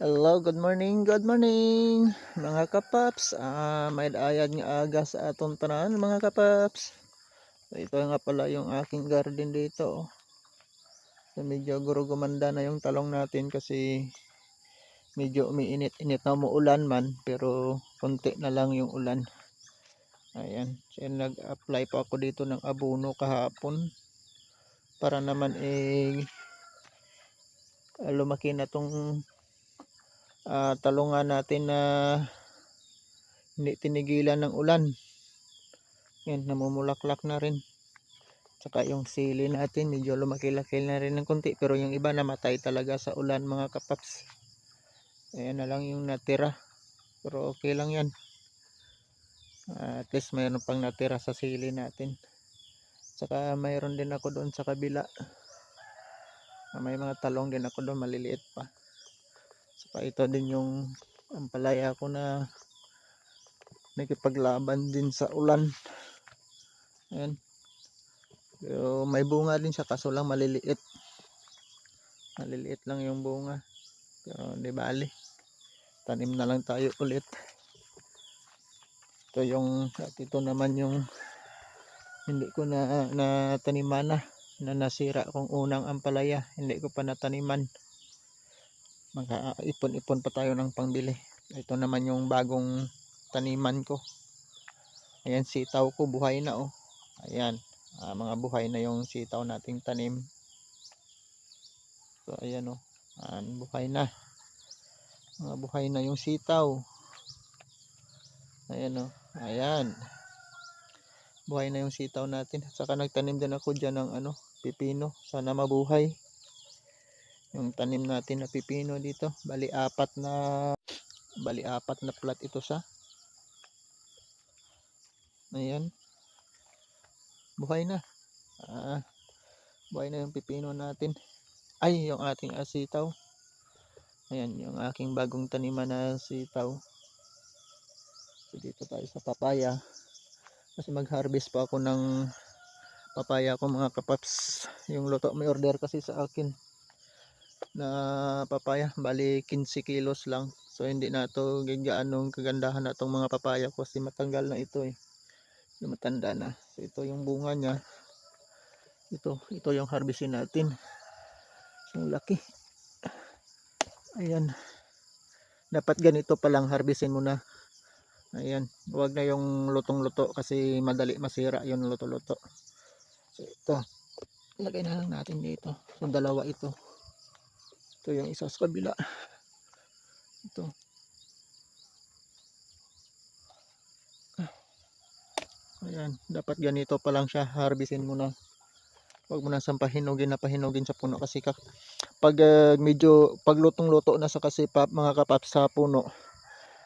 Hello, good morning, good morning mga kapaps. Ah, may ayad nga aga sa atong tanan mga kapaps. Ito nga pala yung aking garden dito. oh. So, medyo guro gumanda na yung talong natin kasi medyo umiinit-init na umuulan man pero konti na lang yung ulan. Ayan, so nag-apply pa ako dito ng abono kahapon para naman eh lumaki na tong ah, talungan natin na hindi tinigilan ng ulan. Yan, namumulaklak na rin. Tsaka yung sili natin, medyo lumaki-laki na rin ng konti. Pero yung iba namatay talaga sa ulan mga kapaps. Ayan na lang yung natira. Pero okay lang yan. Ah, at least mayroon pang natira sa sili natin. Tsaka mayroon din ako doon sa kabila. Ah, May mga talong din ako doon, maliliit pa. Saka ito din yung ampalaya ko na nakipaglaban din sa ulan. Ayan. Pero may bunga din siya kaso lang maliliit. Maliliit lang yung bunga. Pero di bali. Tanim na lang tayo ulit. Ito yung at ito naman yung hindi ko na nataniman na na nasira kong unang ampalaya. Hindi ko pa nataniman magkaipon-ipon pa tayo ng pangbili. Ito naman yung bagong taniman ko. Ayan sitaw ko. Buhay na oh. Ayan. Ah, mga buhay na yung sitaw nating tanim. So ayan oh. Ayan, buhay na. Mga buhay na yung sitaw. Ayan oh. Ayan. Buhay na yung sitaw natin. Saka nagtanim din ako dyan ng ano pipino. Sana mabuhay yung tanim natin na pipino dito. Bali apat na bali apat na plat ito sa ayan. Buhay na. Ah, buhay na yung pipino natin. Ay yung ating asitaw. Ayan yung aking bagong taniman na sitaw so dito tayo sa papaya. Kasi mag harvest pa ako ng papaya ko mga kapaps. Yung luto may order kasi sa akin na papaya bali 15 kilos lang. So hindi na to gaanong kagandahan na tong mga papaya kasi matanggal na ito eh. Matanda na. So ito yung bunga niya. Ito ito yung harvestin natin. Yung laki. Ayan. Dapat ganito palang harvestin mo na ayan. Huwag na yung lutong luto kasi madali masira yung luto luto so ito. Lagay na lang natin dito. So dalawa ito ito yung isa sa kabila. Ito. Ayan, dapat ganito pa lang siya. Harvestin mo na. Huwag mo na sa pahinugin na pahinugin sa puno kasi ka, pag uh, medyo paglutong-luto na sa kasi pa, mga kapap sa puno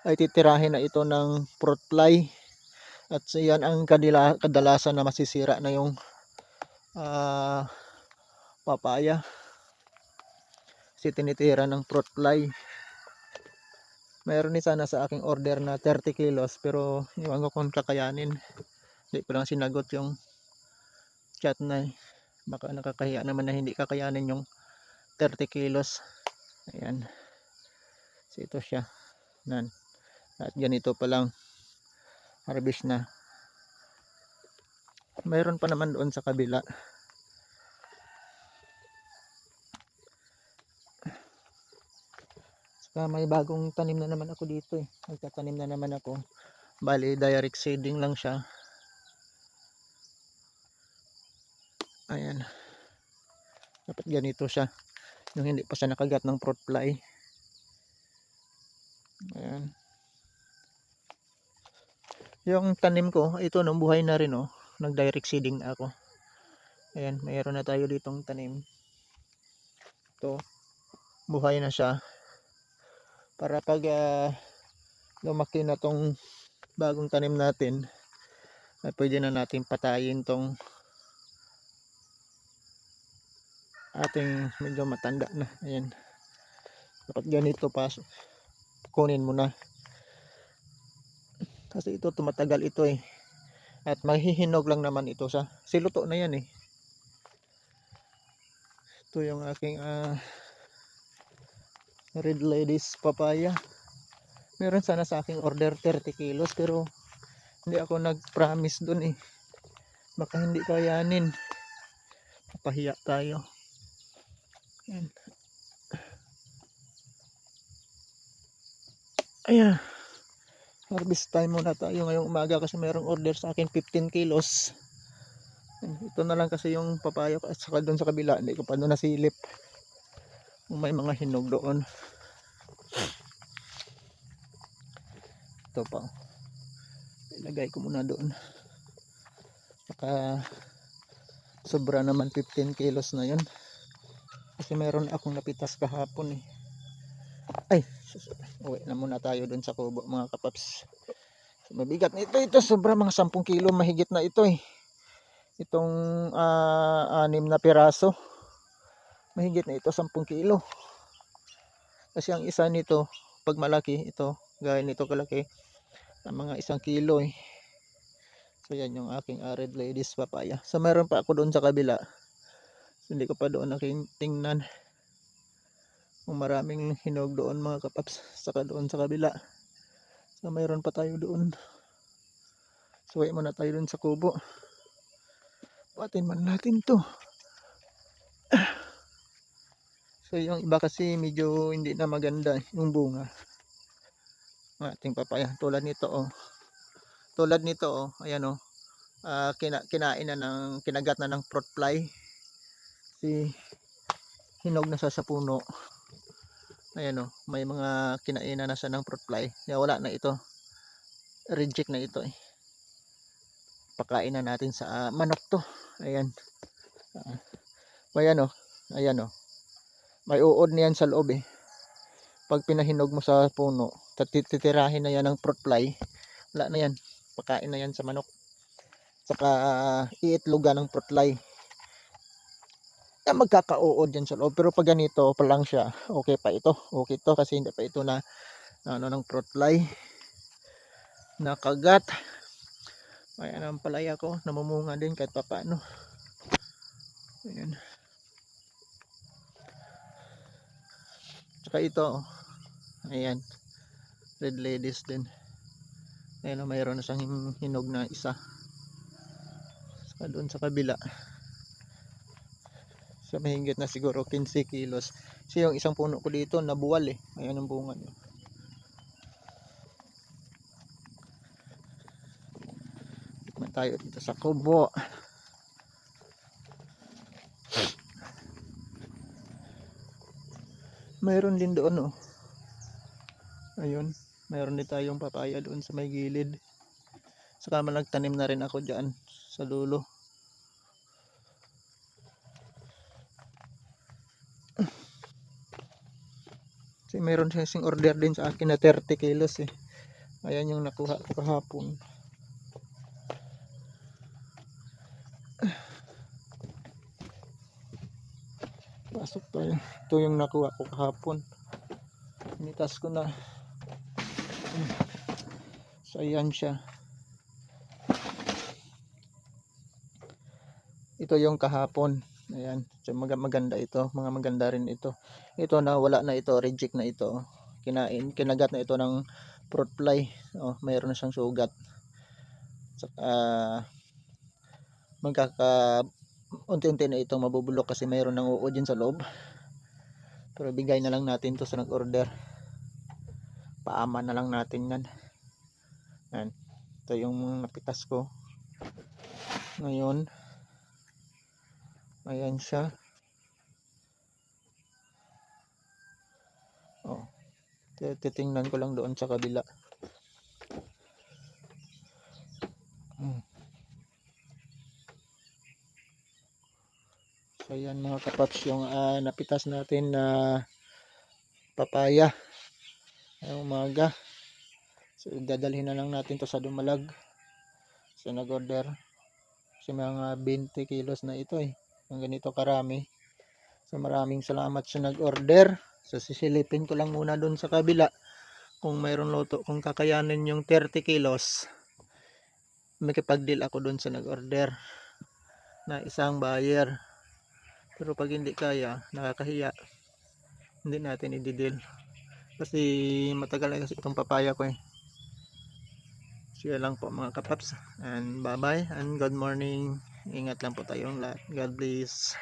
ay titirahin na ito ng fruit fly at yan ang kadila, kadalasan na masisira na yung uh, papaya kasi tinitira ng fruit fly. Mayroon ni sana sa aking order na 30 kilos pero iwan ko kung kakayanin. Hindi ko lang sinagot yung chat na eh. baka nakakahiya naman na hindi kakayanin yung 30 kilos. Ayan. So ito siya. Nan at ganito pa lang. Harvest na. Mayroon pa naman doon sa kabila Saka may bagong tanim na naman ako dito eh. Nagtatanim na naman ako. Bali, direct seeding lang siya. Ayan. Dapat ganito siya. Yung hindi pa siya nakagat ng fruit fly. Ayan. Yung tanim ko, ito no, buhay na rin oh. Nag-direct seeding ako. Ayan, mayroon na tayo ditong tanim. Ito, buhay na siya para pag uh, lumaki na tong bagong tanim natin ay pwede na natin patayin tong ating medyo matanda na. Ayan. Dapat ganito pa kunin mo na. Kasi ito tumatagal ito eh. At mahihinog lang naman ito sa siluto na yan eh. Ito yung aking uh, red ladies papaya. Meron sana sa aking order 30 kilos pero hindi ako nag-promise dun eh. Baka hindi kayanin. Papahiya tayo. Yan. ayan. Harvest time muna tayo ngayong umaga kasi merong order sa akin 15 kilos. Ito na lang kasi yung papaya at saka doon sa kabila. Hindi ko pa doon nasilip may mga hinog doon. Ito pa. Ilagay ko muna doon. Saka sobra naman 15 kilos na yun. Kasi meron akong napitas kahapon eh. Ay uwi na muna tayo doon sa kubo mga kapaps. Mabigat na ito. Sobra mga 10 kilo. Mahigit na ito eh. Itong ah, anim na piraso mahigit na ito 10 kilo. Kasi ang isa nito pag malaki ito gaya nito kalaki ang mga isang kilo eh. So yan yung aking arid ladies papaya. So meron pa ako doon sa kabila. So, hindi ko pa doon naking tingnan kung maraming hinog doon mga kapaps saka doon sa kabila. So mayroon pa tayo doon. Suway muna tayo doon sa kubo. Patin man natin to so yung iba kasi medyo hindi na maganda yung bunga. Ng ating papaya tulad nito oh. Tulad nito oh ayan oh. Ah, kina, kinain na ng kinagat na ng fruit fly. Si hinog na siya sa puno. Ayan oh may mga kinainan na siya ng fruit fly. Kaya wala na ito. Reject na ito eh. Pakain na natin sa ah, manok to. Ayan. Ah, ayan oh. Ayan oh may uod niyan sa loob eh. Pag pinahinog mo sa puno titirahin na yan ng fruit fly. Wala na yan. Pakain na yan sa manok. Saka ah, iitlogan ng fruit fly. Na magkakauod yan sa loob. Pero pag ganito pa lang siya okay pa ito. Okay to kasi hindi pa ito na ano ng fruit fly. Nakagat. Ayan ang palaya ko. Namumunga din kahit papaano. Ayan saka ito oh. ayan. Red ladies din. Ayan oh, mayroon na siyang hin- hinog na isa. Saka doon sa kabila. Sa mahigit na siguro 15 kilos. Kasi yung isang puno ko dito nabuwal eh. Ayan ang bunga Tikman tayo dito sa kubo mayroon din doon oh ayun mayroon din tayong papaya doon sa may gilid saka nagtanim na rin ako dyan sa dulo Kasi meron siya sing order din sa akin na 30 kilos eh. Ayan yung nakuha ko kahapon. Pasok tayo. Ito yung nakuha ko kahapon. Initas ko na. So ayan siya. Ito yung kahapon. Ayan. So, mag- maganda ito. Mga maganda rin ito ito na wala na ito reject na ito kinain kinagat na ito ng fruit fly oh mayroon na siyang sugat saka magkaka unti-unti na itong mabubulok kasi mayroon ng uod yun sa loob. Pero bigay na lang natin to sa nag-order. Paama na lang natin yan. Yan. Ito yung napitas ko. Ngayon ayan siya. Oh. Ti- Titingnan ko lang doon sa kabila. So mga kapaps yung ah, napitas natin na papaya. Ngayong umaga. So dadalhin na lang natin to sa Dumalag. So nag-order. Kasi mga 20 kilos na ito eh. Ang ganito karami. So maraming salamat sa nag-order. So sisilipin ko lang muna doon sa kabila kung mayroon loto, kung kakayanin yung 30 kilos. Makipag-deal ako doon sa nag-order na isang buyer. Pero pag hindi kaya, nakakahiya. Hindi natin i-deal. Kasi matagal na kasi itong papaya ko eh. Siya lang po mga kapaps. And bye bye and good morning. Ingat lang po tayong lahat. God bless.